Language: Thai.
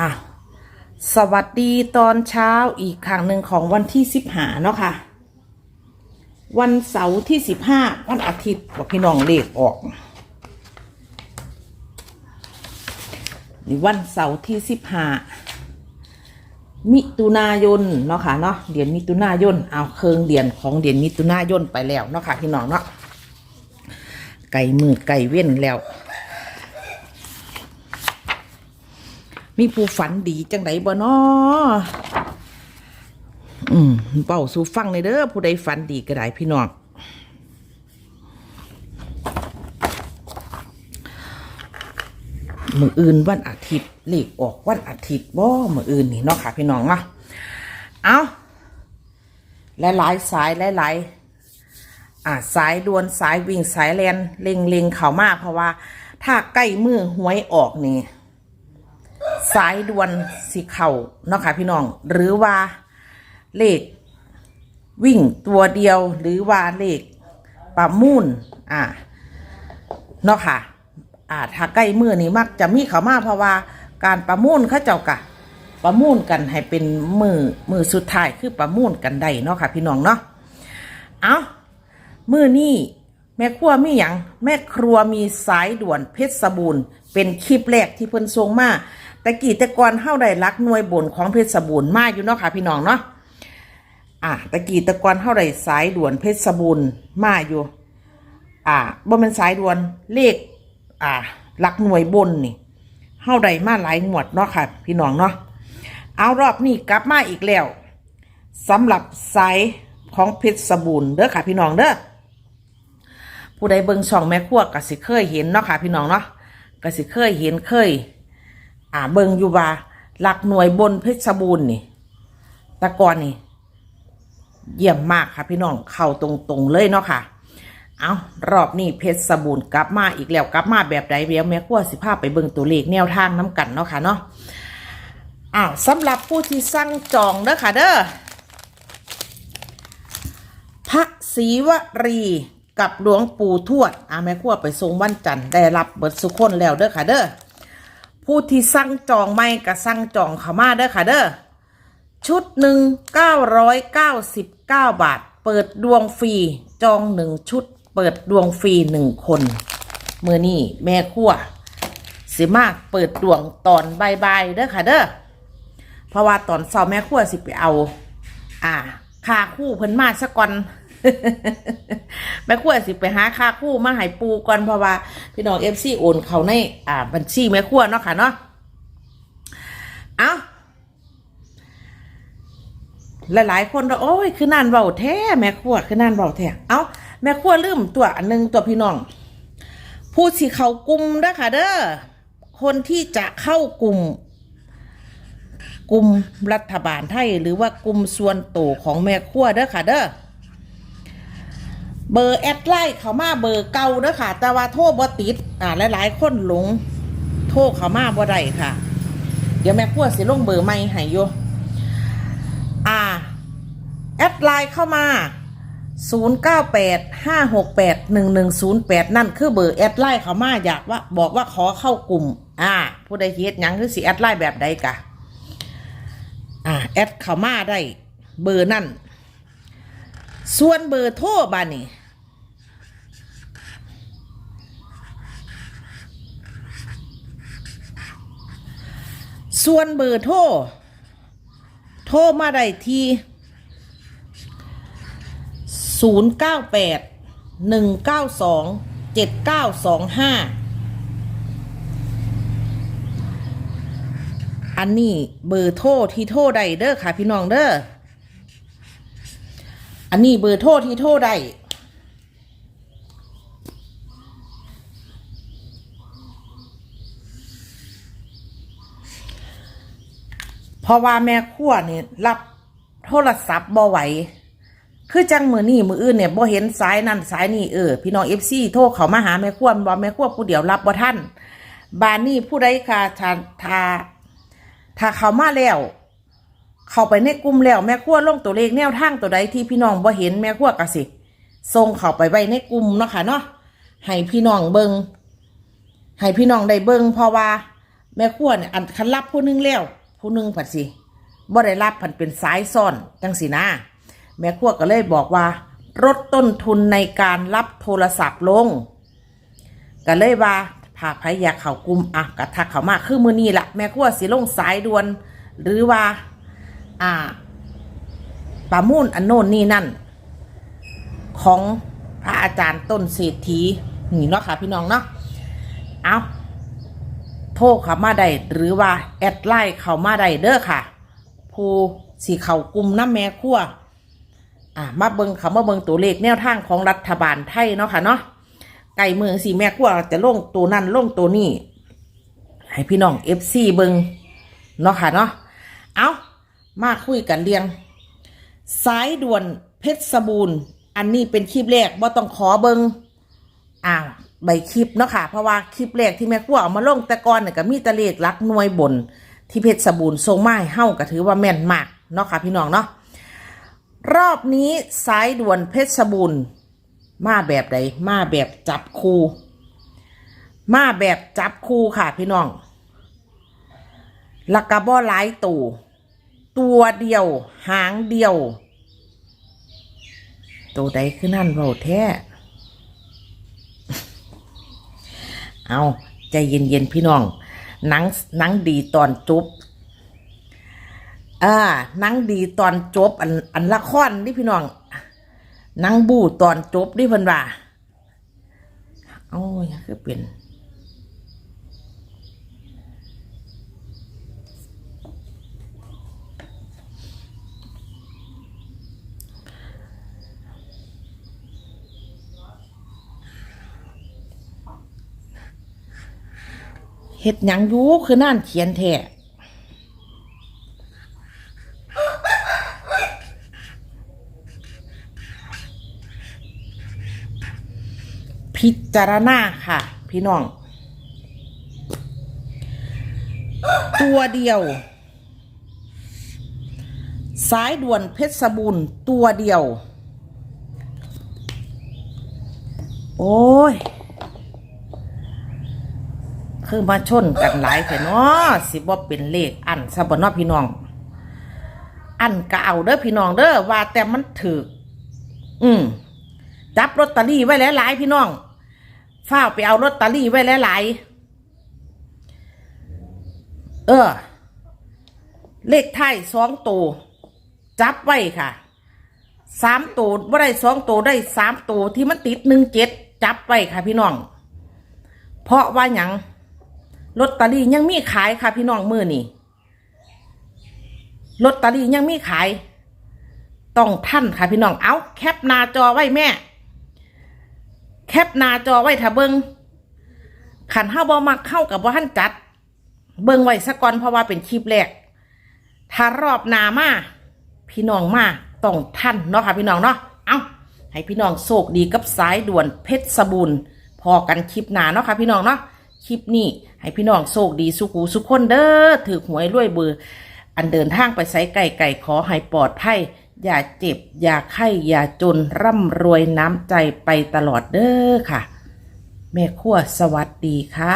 อะสวัสดีตอนเช้าอีกครั้งหนึ่งของวันที่สิบหาเนาะค่ะ วันเสาร์ที่สิบห้าวันอาทิตย์บอกพี่น้องเลขออกนี่วันเสาร์ที่สิบห้ามิถุนายนเนาะค่ะเนาะเดือนมิถุนายนเอาเคืองเดือนของเดือนมิถุนายนไปแล้วเนาะค่ะพี่น้องเนาะไก่มือไก่เว้นแล้ว มีผู้ฝันดีจังไดบ่นาะอืมเป่าสู่ฟังเลยเด้อผู้ใดฝันดีก็ได้พี่น้องมืออื่นวันอาทิตย์เลขออกวันอาทิตย์บ่มืออื่นนี่เนาะค่ะพี่น้องเนาะเอาหลายๆสายหลายๆอ่าสายดวนสายวิ่งสายแลนเล็งเล็งเข้ามากเพราะว่า ถ้าใกล้มือหวยออกนี่ สายด่วนสิเข่าเนาะค่ะพี่น้อง หรือว่าเลขวิ่งตัวเดียวหรือว่าเลขประมูลอ่าเนาะค่ะอ่าถ้าใกล้มือนี่มักจะมีเขามาเพราะว่าการประมูลเขาเจ้ากะประมูลกันให้เป็นมือมือสุดท้ายคือประมูลกันได้เนาะค่ะพี่น้องเนาะเอามือนี่แม่ครัวมีอย่างแม่ครัวมีสายด่วนเพชรสบูรณ์เป็นคลิปแรกที่เพิ่นส่งมา แต่กี่แต่ก่อนเฮาได้รักหน่วยบนของเพชรบูรณ์มาอยู่เนาะค่ะพี่น้องเนาะอะตะกี้ตะกอนเฮาได้สายด่วนเพชรบูรณ์มาอยู่ อ่าบ่แม่นสายด่วนเลข อ่าหลักหน่วยบนนี่เฮาได้มาหลายงวดเนาะค่ะ พี่น้องเนาะเอารอบนี้กลับมาอีกแล้วสำหรับสายของเพชรบูรณ์เด้อค่ะ พี่น้องเด้อผู้ใดเบิ่งช่องแม่ครัวก็สิเคยเห็นเนาะค่ะ พี่น้องเนาะก็สิเคยเห็นเคย อ่าเบิงอยู่ว่าหลักหน่วยบนเพชรบูรณ์นี่ตะกอนนี่ เยี่ยมมากค่ะพี่น้องเข้าตรงๆเลยเนาะค่ะ เอารอบนี้เพชรบูรณ์กลับมาอีกแล้วกลับมาแบบใดเดี๋ยวแม่ขั้วสิภาพไปเบิงตัวเลขแนวทางน้ำกันเนาะค่ะเนาะอ้าวสำหรับผู้ที่สั่งจองเด้อค่ะเด้อพระศรีวรีกับหลวงปู่ทวดอ่าแม่ขั้วไปทรงวันจันทร์ได้รับเบิดสุขคนแล้วเด้อค่ะเด้อ ผู้ที่สั่งจองไม่ก็สั่งจองเข้ามาเด้อค่ะเด้อชุดหนึ่งเก้าร้อยเก้าสิบเก้าบาท เปิดดวงฟรีจองหนึ่งชุด เปิดดวงฟรีหนึ่งคนเมื่อนี่แม่ขั้วสิมากเปิดดวงตอนบายๆเด้อค่ะเด้อเพราะว่าตอนเสาร์แม่ขั้วสิไปเอา อ่าค่าคู่เพิ่นมาซะก่อน แม่ขั้วสิไปหาค่าคู่มาให้ปูก่อนเพราะว่า พี่น้องเอฟซีโอนเขาในอ่าบัญชีแม่ขั้วเนาะค่ะเนาะเอาหลายๆคนก็โอ้ยคือนั่นเบาแท้แม่ครัวคือนั่นเบาแท้เอาแม่ครัวลืมตัวอันหนึงตัวพี่น้อง ผู้สิเขากลุ่มเด้อค่ะเด้อคนที่จะเข้ากลุ่มกลุ่มรัฐบาลไทย หรือว่ากลุ่มส่วนโตวของแม่ครัวเด้อค่ะเด้อ เบอร์แอดไลน์เขามาเบอร์เก่าเด้อค่ะ แต่ว่าโทรบ่ติด อ่าหลายๆคนหลง โทรเขามาบ่ได้ค่ะ เดี๋ยวแม่ครัวสิลงเบอร์ใหม่ให้อยู่อ่า แอดไลน์เข้ามา 0985681108 นั่นคือเบอร์แอดไลน์เขามาอยากว่า บอกว่าขอเข้ากลุ่ม อ่า ผู้ใดเฮ็ดยังคือสิแอดไลน์แบบใดกะอ่า แอดเขามาได้ เบอร์นั่นส่วนเบอร์โทรบ้านี่ ส่วนเบอร์โทร โทรมาได้ที่ 0 9 8 1 9 2 7 9 2 5 อันนี้เบอร์โทรที่โทรได้เด้อค่ะพี่น้องเด้อ อันนี้เบอร์โทรที่โทรได้ เพราะว่าแม่ครัวเนี่ยรับโทรศัพท์บ่ไหว คือจังมือนี่มืออื่นเนี่ยบ่เห็นสายนั่นสายนี่เออพี่น้องเอฟซีโทรเขามาหาแม่ครัวบ่แม่ครัวผู้เดียวรับบ่ท่านบานนี่ผู้ใดค่ะถ้าถ้าถ้าเขามาแล้ว เข้าไปในกลุ่มแล้วแม่ครัวลงตัวเลขแนวทางตัวใดที่พี่น้องบ่เห็นแม่ครัวก็สิส่งเข้าไปไว้ในกลุ่มเนาะค่ะเนาะให้พี่น้องเบิงให้พี่น้องได้เบิงเพราะว่า แม่ขั้วเนี่ยอันคันรับผู้นึงแล้ว ผู้หนึ่งผัดสิบ่ได้รับผันเป็นสายซ่อนจังสินะ แม่ขั้วก็เลยบอกว่าลดต้นทุนในการรับโทรศัพท์ลง ก็เลยว่าถ้าใครอยาเขากลุ่มอะก็ทักเขามากคือมือนี้ละแม่ขั้วสิลงสายด่วน หรือว่า อ่าประมูลอันโน่นนี่นั่น ของพระอาจารย์ต้นเศรษฐีนี่เนาะค่ะพี่น้องเนาะเอา โทรเข้ามาได้หรือว่าแอดไลน์เข้ามาได้เด้อค่ะ ผู้สีเข่ากลุ่มน้ำแม่ขั้วอ่ามาเบิงเขามาเบิงตัวเลขแนวทางของรัฐบาลไทยเนาะค่ะเนาะไก่เมืองสีแม่ขั้วจะลงตัวนั่นลงตัวนี้ให้พี่น้องเอฟซีเบิงเนาะค่ะเนาะเอามาคุยกันเรียง สายด่วนเพชรบูรณ์ อันนี้เป็นคลิปแรกว่าต้องขอเบิงอ่า ใบคลิปเนาะค่ะ เพราะว่าคลิปแรกที่แม่ขั้วเอามาลงแต่ก่อนเนี่ยก็มีตะเลขลักหน่วยบน ที่เพชรสบูรณ์ทรงไม้เฮ้าก็ถือว่าแม่นมากเนาะค่ะพี่น้องเนาะรอบนี้สายด่วนเพชรบูรณ์มาแบบใดมาแบบจับคูมาแบบจับคูค่ะพี่น้องลักกะบ่หลายตัวตัวเดียว หางเดียว ตัวใดคือนั่นเราแท้ เอาใจเย็นๆพี่น้องหนังหนังดีตอนจบอ่าหนังดีตอนจบ อันอันละครนี่พี่น้องหนังบูตอนจบนี่เพิ่นว่าเอ้ยคือเป็น เฮ็ดหยังอยู่คือนั่นเขียนแท้พิจารณาค่ะ พี่น้อง ตัวเดียว สายด่วนเพชรบูรณ์ตัวเดียว โอ้ย คือมาชนกันหลายแต่เนาะสิบ่เป็นเลขอันซะบ่เนาะพี่น้อง อันก็เอาเด้อพี่น้องเด้อว่าแต่มันถืออืมจับลอตเตอรี่ไว้หลายๆพี่น้องฝ้าไปเอาลอตเตอรี่ไว้หลายๆเออ เลขไทยสองตัวจับไว้ค่ะสามตัวบ่ได้สองตัวได้สามตัวที่มันติดหนึ่งเจ็ดจับไว้ค่ะพี่น้อง เพราะว่าหยัง ลอตเตอรี่ยังมีขายค่ะพี่น้องมือนี่ลอตเตอรี่ยังมีขาย ต้องท่านค่ะพี่น้องเอาแคปหน้าจอไว้แม่ แคปหน้าจอไว้ถ้าเบิงขันห้าบอมักเข้ากับว่าท่านจัด เบิงไว้สักก่อนเพราะว่าเป็นคลิปแรกถ้ารอบหนามาพี่น้องมาต้องท่านเนาะค่ะพี่น้องเนาะเอาให้พี่น้องโชคดีกับสายด่วนเพชรสบูรณ์พอกันคลิปหนาเนาะค่ะพี่น้องเนาะ คลิปนี้ ให้พี่น้องโชคดีสุขูสุขคนเด้อถือหวยรวยเบอร์อันเดินทางไปไสไก่ไก่ขอให้ปลอดภัยอย่าเจ็บ อย่าไข้ อย่าจนร่ำรวยน้ำใจไปตลอดเด้อค่ะ แม่ขั้วสวัสดีค่ะ